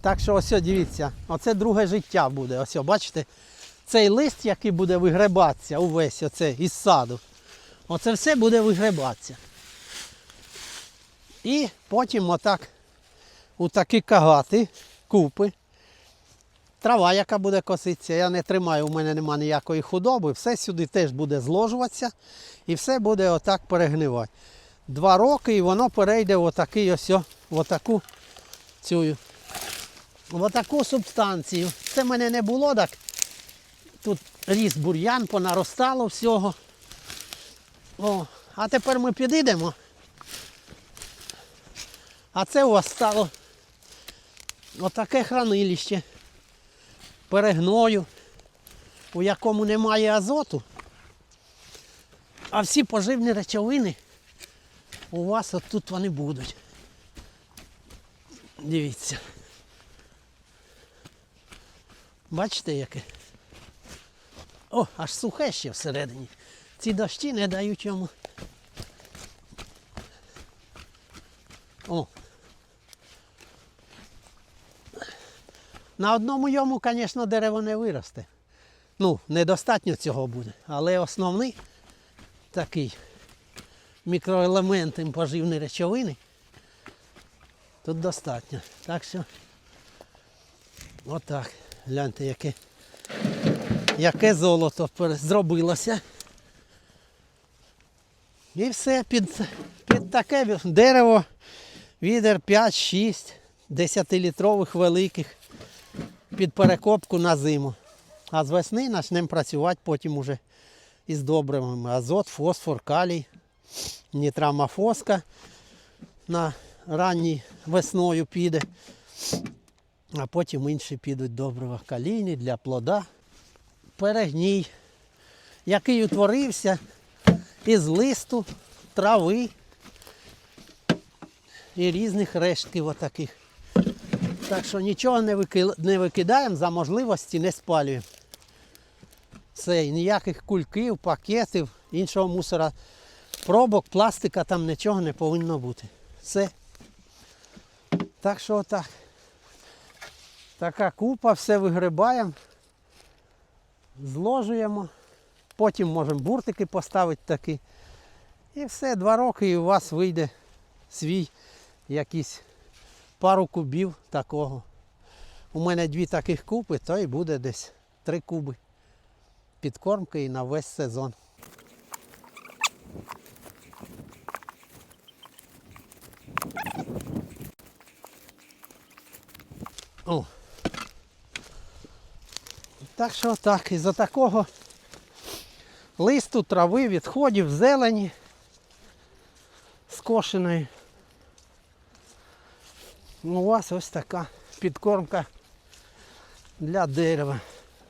Так що ось, дивіться, оце друге життя буде. Ось, бачите, цей лист, який буде вигребатися увесь оце із саду, оце все буде вигребатися. І потім отак у такі кагати, купи. Трава, яка буде коситися, я не тримаю, у мене немає ніякої худоби, все сюди теж буде зложуватися і все буде отак перегнивати. Два роки і воно перейде в отакий ось, отаку цю, отаку субстанцію. Це в мене не було так. Тут ріс бур'ян, понаростало всього. О, а тепер ми підійдемо. А це у вас стало отаке хранилище перегною, у якому немає азоту, а всі поживні речовини у вас от тут вони будуть. Дивіться. Бачите яке? О, аж сухе ще всередині. Ці дощі не дають йому. О. На одному йому, звісно, дерево не виросте. Ну, недостатньо цього буде. Але основний такий мікроелементи поживні речовини тут достатньо. Так що отак. Гляньте, яке, яке золото зробилося. І все під, під таке дерево, відер 5-6, 10-літрових великих під перекопку на зиму. А з весни почнемо працювати потім уже із добривами. Азот, фосфор, калій, нітрамофоска на ранній весною піде. А потім інші підуть добрива калійні для плода. Перегній, який утворився із листу, трави і різних рештків отаких. Так що нічого не, викидаємо, за можливості не спалюємо. І ніяких кульків, пакетів, іншого мусора, пробок, пластика там нічого не повинно бути. Все. Так що отак. Така купа, все вигрибаємо, зложуємо, потім можемо буртики поставити такі. І все, два роки і у вас вийде свій якийсь пару кубів такого. У мене дві таких купи, то і буде десь три куби підкормки і на весь сезон. О. Так що так, із-за такого листу, трави, відходів, зелені скошеної. Ну, У вас ось така підкормка для дерева.